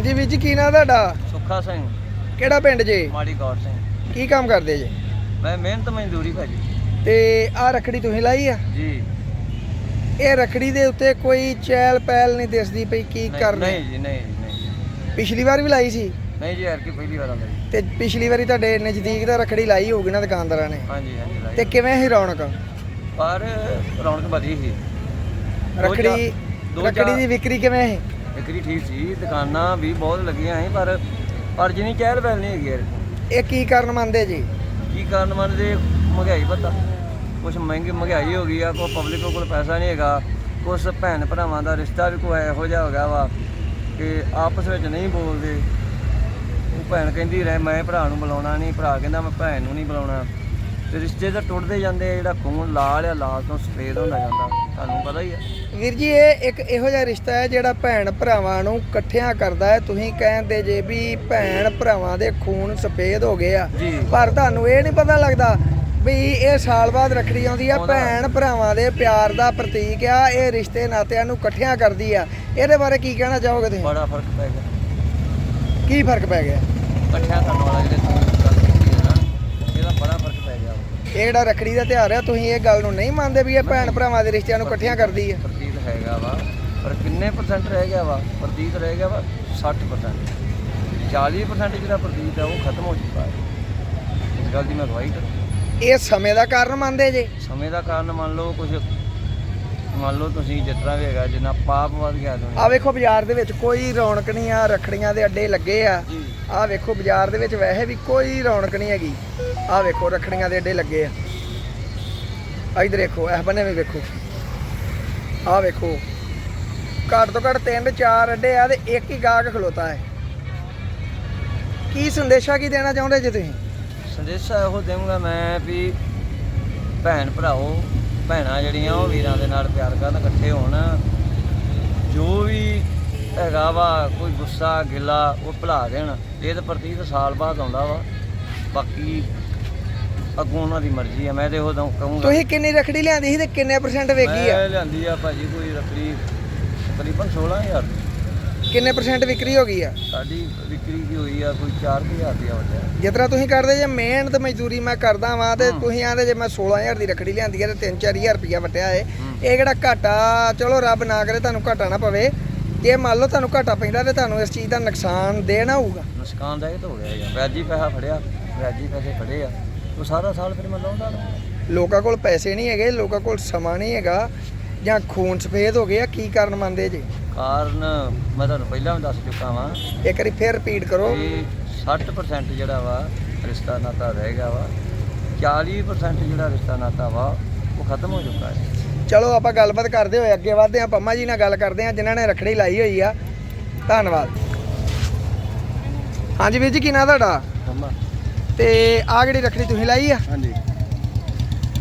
ਹਾਂਜੀ ਵੀਰ ਜੀ ਕੀ ਨਾਂ ਤੁਹਾਡਾ? ਸੁੱਖਾ ਸਿੰਘ। ਕਿਹੜਾ ਪਿੰਡ ਜੇ? ਮਾੜੀ ਗੌਰ ਸਿੰਘ। ਕੀ ਕੰਮ ਕਰਦੇ ਜੇ? ਮੈਂ ਮਿਹਨਤ ਮਜ਼ਦੂਰੀ ਭਾਜੀ। ਤੇ ਆਹ ਰਖੜੀ ਤੁਸੀਂ ਲਾਈ ਆ? ਜੀ। ਇਹ ਰਖੜੀ ਦੇ ਉੱਤੇ ਕੋਈ ਚੈਲ ਪਹਿਲ ਨਹੀਂ ਦਿਸਦੀ ਪਈ ਕੀ ਨਹੀਂ- ਨਹੀਂ ਜੀ ਨਹੀਂ ਜੀ, ਨਹੀਂ। ਪਿਛਲੀ ਵਾਰ ਵੀ ਲਾਈ ਸੀ? ਨਹੀਂ ਜੀ ਯਾਰ ਕੀ ਪਹਿਲੀ ਵਾਰ ਆਉਂਦਾ ਜੀ ਤੇ ਪਿਛਲੀ ਵਾਰੀ ਤੁਹਾਡੇ ਨਜ਼ਦੀਕ ਦਾ ਰਖੜੀ ਲਾਈ ਹੋਊਗੀ ਨਾ ਦੁਕਾਨਦਾਰਾਂ ਨੇ? ਹਾਂਜੀ ਹਾਂਜੀ ਲਾਈ। ਤੇ ਕਿਵੇਂ ਸੀ ਰੌਣਕ? ਪਰ ਰੌਣਕ ਵਧੀ ਸੀ। ਦੋ ਰਖੜੀ ਚਾਰ- ਦੋ ਰਖੜੀ ਚਾਰ- ਦੀ ਵਿਕਰੀ ਕਿਵੇਂ ਸੀ? ਵਿਕਰੀ ਠੀਕ ਸੀ ਦੁਕਾਨਾਂ ਵੀ ਬਹੁਤ ਲੱਗੀਆਂ ਸੀ ਪਰ ਪਰ ਜਿੰਨੀ ਚਹਿਲ ਪਹਿਲ ਨਹੀਂ ਹੈਗੀ ਯਾਰ। ਇਹ ਕੀ ਕਾਰਨ ਮੰਨਦੇ ਜੀ? ਕੀ ਕਾਰਨ ਮੰਨਦੇ ਮਹਿੰਗਾਈ ਪਤਾ। ਕੁਛ ਮਹਿੰਗੀ ਮਹਿੰਗਾਈ ਹੋ ਗਈ ਆ ਕੋਈ ਪਬਲਿਕ ਕੋਲ ਪੈਸਾ ਨਹੀਂ ਹੈਗਾ। ਕੁਛ ਭੈਣ ਭਰਾਵਾਂ ਦਾ ਰਿਸ਼ਤਾ ਵੀ ਕੋਈ ਇਹੋ ਜਿਹਾ ਹੋ ਗਿਆ ਵਾ ਕਿ ਆਪਸ ਵਿੱਚ ਨਹੀਂ ਬੋਲਦੇ। ਉਹ ਭੈਣ ਕਹਿੰਦੀ ਰਹਿ ਮੈਂ ਭਰਾ ਨੂੰ ਬੁਲਾਉਣਾ ਨਹੀਂ ਭਰਾ ਕਹਿੰਦਾ ਮੈਂ ਭੈਣ ਨੂੰ ਨਹੀਂ ਬੁਲਾਉਣਾ। ਤੇ ਰਿਸ਼ਤੇ ਤਾਂ ਟੁੱਟਦੇ ਜਾਂਦੇ ਆ ਜਿਹੜਾ ਖੂਨ ਲਾਲ ਆ ਲਾਲ ਤੋਂ ਸਫੇਦ ਹੁੰਦਾ ਜਾਂਦਾ ਤੁਹਾਨੂੰ ਪਤਾ ਹੀ ਆ। ਵੀਰ ਜੀ ਇਹ ਇੱਕ ਇਹੋ ਜਿਹਾ ਰਿਸ਼ਤਾ ਹੈ ਜਿਹੜਾ ਭੈਣ ਭਰਾਵਾਂ ਨੂੰ ਇਕੱਠਿਆਂ ਕਰਦਾ ਹੈ। ਤੁਸੀਂ ਕਹਿੰਦੇ ਜੇ ਵੀ ਭੈਣ ਭਰਾਵਾਂ ਦੇ ਖੂਨ ਸਫੇਦ ਹੋ ਗਏ ਆ ਜੀ। ਪਰ ਤੁਹਾਨੂੰ ਇਹ ਨਹੀਂ ਪਤਾ ਲੱਗਦਾ ਵੀ ਇਹ ਸਾਲ ਬਾਅਦ ਰੱਖੜੀ ਆਉਂਦੀ ਆ। ਭੈਣ ਭਰਾਵਾਂ ਦੇ ਪਿਆਰ ਦਾ ਪ੍ਰਤੀਕ ਆ ਇਹ ਰਿਸ਼ਤੇ ਨਾਤਿਆਂ ਨੂੰ ਇਕੱਠਿਆਂ ਕਰਦੀ ਆ। ਇਹਦੇ ਬਾਰੇ ਕੀ ਕਹਿਣਾ ਚਾਹੋਗੇ ਤੁਸੀਂ? ਬੜਾ ਫ਼ਰਕ ਪੈ ਗਿਆ। ਕੀ ਫ਼ਰਕ ਪੈ ਗਿਆ? ਇਕੱਠਿਆਂ ਕਰਨ ਵਾਲਾ ਜਿਹੜੇ ਇਹ ਜਿਹੜਾ ਰੱਖੜੀ ਦਾ ਤਿਉਹਾਰ ਆ ਤੁਸੀਂ ਇਹ ਗੱਲ ਨੂੰ ਨਹੀਂ ਮੰਨਦੇ ਵੀ ਇਹ ਭੈਣ ਭਰਾਵਾਂ ਦੇ ਰਿਸ਼ਤਿਆਂ ਨੂੰ ਇਕੱਠਿਆਂ ਕਰਦੀ ਆ? ਪ੍ਰਤੀਤ ਹੈਗਾ ਵਾ ਪਰ ਕਿੰਨੇ ਪਰਸੈਂਟ ਰਹਿ ਗਿਆ ਵਾ? ਪ੍ਰਤੀਤ ਰਹਿ ਗਿਆ ਵਾ 60% 40% ਜਿਹੜਾ ਪ੍ਰਤੀਤ ਹੈ ਉਹ ਖਤਮ ਹੋ ਚੁੱਕਾ ਹੈ। ਇਸ ਗੱਲ ਦੀ ਮੈਂ ਗਵਾਹੀ ਕਰ ਇਹ ਸਮੇਂ ਦਾ ਕਾਰਨ ਮੰਨਦੇ ਜੇ? ਸਮੇਂ ਦਾ ਕਾਰਨ ਮੰਨ ਲਓ ਕੁਝ ਮੰਨ ਲਓ ਤੁਸੀਂ ਤਰ੍ਹਾਂ ਵੀ ਹੈਗਾ ਜਿੰਨਾ ਪਾਪ ਵੱਧ ਗਿਆ ਆ ਦੁਨੀਆ ਵੇਖੋ ਬਾਜ਼ਾਰ ਦੇ ਵਿੱਚ ਕੋਈ ਰੌਣਕ ਨਹੀਂ ਆ ਰੱਖੜੀਆਂ ਦੇ ਅੱਡੇ ਲੱਗੇ ਆ। ਜੀ। ਆ ਵੇਖੋ ਬਾਜ਼ਾਰ ਦੇ ਵਿੱਚ ਵੈਸੇ ਵੀ ਕੋਈ ਰੌਣਕ ਨਹੀਂ ਹੈਗੀ। ਆ ਵੇਖੋ ਰੱਖੜੀਆਂ ਦੇ ਅੱਡੇ ਲੱਗੇ ਆ। ਆ ਇਧਰ ਇਹ ਬੰਨੇ ਵੀ ਵੇਖੋ। ਆ ਵੇਖੋ ਘੱਟ ਤੋਂ ਘੱਟ ਤਿੰਨ ਚਾਰ ਅੱਡੇ ਆ ਤੇ ਇੱਕ ਹੀ ਗਾਹਕ ਖਲੋਤਾ ਹੈ। ਕੀ ਸੰਦੇਸ਼ਾ ਕੀ ਦੇਣਾ ਚਾਹੁੰਦੇ ਜੀ ਤੁਸੀਂ? ਸੰਦੇਸ਼ਾ ਇਹੋ ਦੇਵਾਂਗਾ ਮੈਂ ਵੀ ਭੈਣ ਭਰਾਓ ਭੈਣਾਂ ਜਿਹੜੀਆਂ ਉਹ ਵੀਰਾਂ ਦੇ ਨਾਲ ਪਿਆਰ ਕਰਨ ਇਕੱਠੇ ਹੋਣ। ਜੋ ਵੀ ਹੈਗਾ ਵਾ ਕੋਈ ਗੁੱਸਾ ਗਿਲਾ ਉਹ ਭੁਲਾ ਦੇਣ। ਇਹ ਤਾਂ ਪ੍ਰਤੀਤ ਸਾਲ ਬਾਅਦ ਆਉਂਦਾ ਵਾ। ਬਾਕੀ ਅੱਗੋਂ ਉਹਨਾਂ ਦੀ ਮਰਜ਼ੀ ਆ। ਮੈਂ ਤੇ ਉਹ ਕਹੂੰਗਾ। ਤੁਸੀਂ ਕਿੰਨੀ ਰੱਖੜੀ ਲਿਆਂਦੀ ਸੀ ਤੇ ਕਿੰਨੇ ਪਰਸੈਂਟ ਵੇਚੀ ਆ? ਮੈਂ ਲਿਆਂਦੀ ਆ ਭਾਜੀ ਕੋਈ ਰੱਖੜੀ ਤਕਰੀਬਨ 16000 ਕਿੰਨੇ ਪਰਸੈਂਟ ਵਿਕਰੀ ਹੋ ਗਈ ਆ? ਸਾਡੀ ਵਿਕਰੀ ਕੀ ਹੋਈ ਆ ਕੋਈ 4000 ਰੁਪਇਆ ਵਜਿਆ। ਜਿਸ ਤਰ੍ਹਾਂ ਤੁਸੀਂ ਕਰਦੇ ਜੇ ਮਿਹਨਤ ਮਜ਼ਦੂਰੀ ਮੈਂ ਕਰਦਾ ਵਾਂ ਤੇ। ਤੁਸੀਂ ਆਂਦੇ ਜੇ ਮੈਂ 16000 ਦੀ ਰੱਖੜੀ ਲਿਆਂਦੀ ਹੈ ਤੇ 3-4000 ਰੁਪਇਆ ਵਟਿਆ ਏ। ਇਹ ਕਿਹੜਾ ਘਾਟਾ? ਚਲੋ ਰੱਬ ਨਾ ਕਰੇ ਤੁਹਾਨੂੰ ਘਾਟਾ ਨਾ ਪਵੇ। ਜੇ ਮੰਨ ਲਓ ਤੁਹਾਨੂੰ ਘਾਟਾ ਪੈਂਦਾ ਤੇ ਤੁਹਾਨੂੰ ਇਸ ਚੀਜ਼ ਦਾ ਨੁਕਸਾਨ ਦੇਣਾ ਹੋਊਗਾ। ਨੁਕਸਾਨਦਾਇਕ ਤਾਂ ਹੋ ਗਿਆ ਯਾਰ ਵਿਆਜੀ ਪੈਸਾ ਫੜਿਆ ਵਿਆਜੀ ਪੈਸੇ ਫੜੇ ਆ। ਉਹ ਸਾਰਾ ਸਾਲ ਫਿਰ ਮੈਂ ਲਾਉਂਦਾ ਲੋਕਾਂ ਕੋਲ ਪੈਸੇ ਨਹੀਂ ਹੈਗੇ ਲੋਕਾਂ ਕੋਲ ਸਮਾਂ ਨਹੀਂ ਹੈਗਾ। ਜਾਂ ਖੂਨ ਸਫੇਦ ਹੋ ਗਏ ਆ ਕੀ ਕਾਰਨ ਮੰਨਦੇ ਜੇ? ਕਾਰਨ ਮੈਂ ਤੁਹਾਨੂੰ ਪਹਿਲਾਂ ਵੀ ਦੱਸ ਚੁੱਕਾ ਵਾਂ। ਇੱਕ ਵਾਰੀ ਫੇਰ ਰਿਪੀਟ ਕਰੋ। ਕਿ 60% ਜਿਹੜਾ ਵਾ ਰਿਸ਼ਤਾ ਨਾਤਾ ਰਹਿ ਗਿਆ ਵਾ। 40% ਜਿਹੜਾ ਰਿਸ਼ਤਾ ਨਾਤਾ ਵਾ ਉਹ ਖਤਮ ਹੋ ਚੁੱਕਾ ਹੈ। ਚਲੋ ਆਪਾਂ ਗੱਲਬਾਤ ਕਰਦੇ ਹੋਏ ਅੱਗੇ ਵਧਦੇ ਹਾਂ। ਪੰਮਾ ਜੀ ਨਾਲ ਗੱਲ ਕਰਦੇ ਹਾਂ ਜਿਨ੍ਹਾਂ ਨੇ ਰੱਖੜੀ ਲਾਈ ਹੋਈ ਆ। ਧੰਨਵਾਦ। ਹਾਂਜੀ ਵੀਰ ਜੀ ਕੀ ਨਾਂ ਤੁਹਾਡਾ? ਮੰਮਾ ਤੇ ਆ ਜਿਹੜੀ ਰੱਖੜੀ ਤੁਸੀਂ ਲਾਈ ਆ? ਹਾਂਜੀ।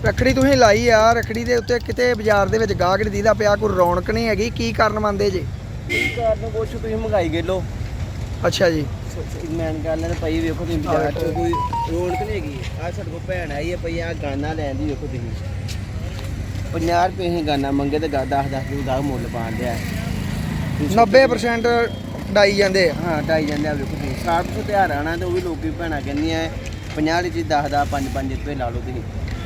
ਰੱਖੜੀ ਤੁਸੀਂ ਲਾਈ ਆ ਰੱਖੜੀ ਦੇ ਉੱਤੇ ਕਿਤੇ ਬਾਜ਼ਾਰ ਦੇ ਵਿੱਚ ਗਾਹਕ ਨਹੀਂ ਦੀਦਾ ਪਿਆ ਕੋਈ ਰੌਣਕ ਨਹੀਂ ਹੈਗੀ ਕੀ ਕਾਰਨ ਮੰਨਦੇ ਜੇ? ਕੀ ਕਾਰਨ ਕੁਛ ਤੁਸੀਂ ਮਹਿੰਗਾਈ ਗੇਲੋ ਅੱਛਾ ਜੀ। ਮੈਂ ਗੱਲ ਨੇ ਪਈ ਵੇਖੋ ਤੁਸੀਂ ਬਾਜ਼ਾਰ। ਚ ਕੋਈ ਰੌਣਕ ਨਹੀਂ ਹੈਗੀ। ਆ ਸਾਡੇ ਕੋਲ ਭੈਣ ਆਈ ਹੈ ਪਈ ਆ ਗਾਨਾ ਲੈਣ ਦੀ ਵੇਖੋ ਤੁਸੀਂ। 50 ਰੁਪਏ ਹੀ ਗਾਨਾ ਮੰਗੇ ਤੇ 10 10 ਰੁਪਏ ਦਾ ਮੁੱਲ ਪਾਉਂਦੇ ਆ 90% ਡਾਈ ਜਾਂਦੇ ਆ। ਹਾਂ ਢਾਈ ਜਾਂਦੇ ਆ ਵੇਖੋ ਤੁਸੀਂ। 60 ਤੋਂ ਤਿਉਹਾਰ ਆਣਾ ਤੇ ਉਹ ਵੀ ਲੋਕੀ ਭੈਣਾਂ ਕਹਿੰਦੀਆਂ 50 ਦੀ ਚੀਜ਼ 10 ਦਾ 5 5 ਰੁਪਏ ਲਾ ਲਓ ਤੁਸੀਂ।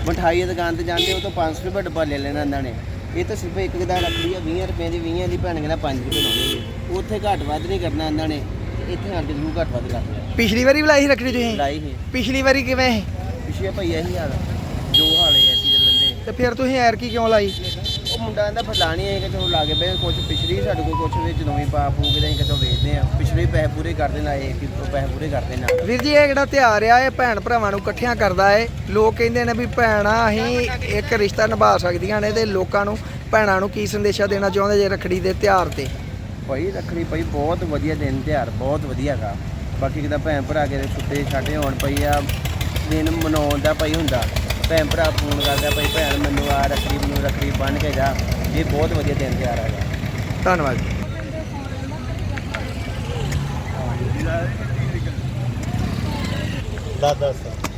ਮਠਾਈ ਦੀ ਦੁਕਾਨ ਤੇ ਜਾਂਦੇ ਉਹ ਤੋਂ 500 ਰੁਪਏ ਡੱਬਾ ਲੈ ਲੈਣਾ ਇਹਨਾਂ ਨੇ। ਇਹ ਤਾਂ ਸਿਰਫ ਇੱਕ ਦਾ ਰੱਖੜੀ ਆ 20 ਰੁਪਏ ਦੀ 20 ਦੀ ਭੈਣ ਕਹਿੰਦਾ 5 ਰੁਪਏ ਲਾਉਣੇ ਉੱਥੇ ਘੱਟ ਵੱਧ ਨਹੀਂ ਕਰਨਾ ਇਹਨਾਂ ਨੇ। ਇੱਥੇ ਆਣ ਕੇ ਜ਼ਰੂਰ ਘੱਟ ਵੱਧ ਕਰਦੇ ਆ ਪਿਛਲੀ ਵਾਰੀ ਵੀ ਲਾਈ ਸੀ ਰੱਖੜੀ ਤੁਸੀਂ? ਲਾਈ ਹੀ ਪਿਛਲੀ ਵਾਰੀ ਕਿਵੇਂ? ਸੀ ਪਿਛੇ ਭਈਆ ਹੀ ਹਾਲ ਆ। ਜੋ ਹਾਲ ਹੈ ਐਸੀ ਚੱਲਣ ਦੇ। ਤੇ ਫਿਰ ਤੁਸੀਂ ਐਰ ਕੀ ਕਿਉਂ ਲਾਈ? ਮੁੰਡਾ ਕਹਿੰਦਾ ਫਲਾਣੀ ਹੈ ਕਿ ਚਲੋ ਲਾ ਕੇ ਬੈ ਕੁਛ ਪਿਛਲੀ ਸਾਡੇ ਕੋਲ ਕੁਛ ਵਿੱਚ ਨਵੀਂ ਪਾ ਫੂਕ ਦੇ ਕਿਤੋਂ ਵੇਚਦੇ ਆ ਪਿਛਲੇ ਪੈਸੇ ਪੂਰੇ ਕਰ ਦੇਣਾ ਇਹ ਕਿ ਪੈਸੇ ਪੂਰੇ ਕਰ ਦੇਣਾ ਵੀਰ ਜੀ ਇਹ ਜਿਹੜਾ ਤਿਉਹਾਰ ਆ ਇਹ ਭੈਣ ਭਰਾਵਾਂ ਨੂੰ ਇਕੱਠਿਆਂ ਕਰਦਾ ਏ। ਲੋਕ ਕਹਿੰਦੇ ਨੇ ਵੀ ਭੈਣਾਂ ਅਸੀਂ ਇੱਕ ਰਿਸ਼ਤਾ ਨਿਭਾ ਸਕਦੀਆਂ ਨੇ ਤੇ ਲੋਕਾਂ ਨੂੰ ਭੈਣਾਂ ਨੂੰ ਕੀ ਸੰਦੇਸ਼ਾ ਦੇਣਾ ਚਾਹੁੰਦੇ ਜੇ ਰੱਖੜੀ ਦੇ ਤਿਉਹਾਰ ਤੇ? ਭਾਈ ਰੱਖੜੀ ਭਾਈ ਬਹੁਤ ਵਧੀਆ ਦਿਨ ਤਿਉਹਾਰ ਬਹੁਤ ਵਧੀਆ ਗਾ। ਬਾਕੀ ਕਿਦਾ ਭੈਣ ਭਰਾ ਕੇ ਸੁੱਤੇ ਛਾਟੇ ਹੋਣ ਪਈ ਆ ਦਿਨ ਮਨਾਉਣ ਦਾ ਭਾਈ ਹੁੰਦਾ। ਭੈਣ ਭਰਾ ਫੋਨ ਕਰਦਾ ਭਾਈ ਭੈਣ ਮੈਨੂੰ ਆ ਰੱਖੜੀ ਮੈਨੂੰ ਰੱਖੜੀ ਬੰਨ ਕੇ ਜਾ। ਇਹ ਬਹੁਤ ਵਧੀਆ ਦਿਨ ਤਿਉਹਾਰ ਹੈਗਾ। ਧੰਨਵਾਦ। ਦਸ ਦਸ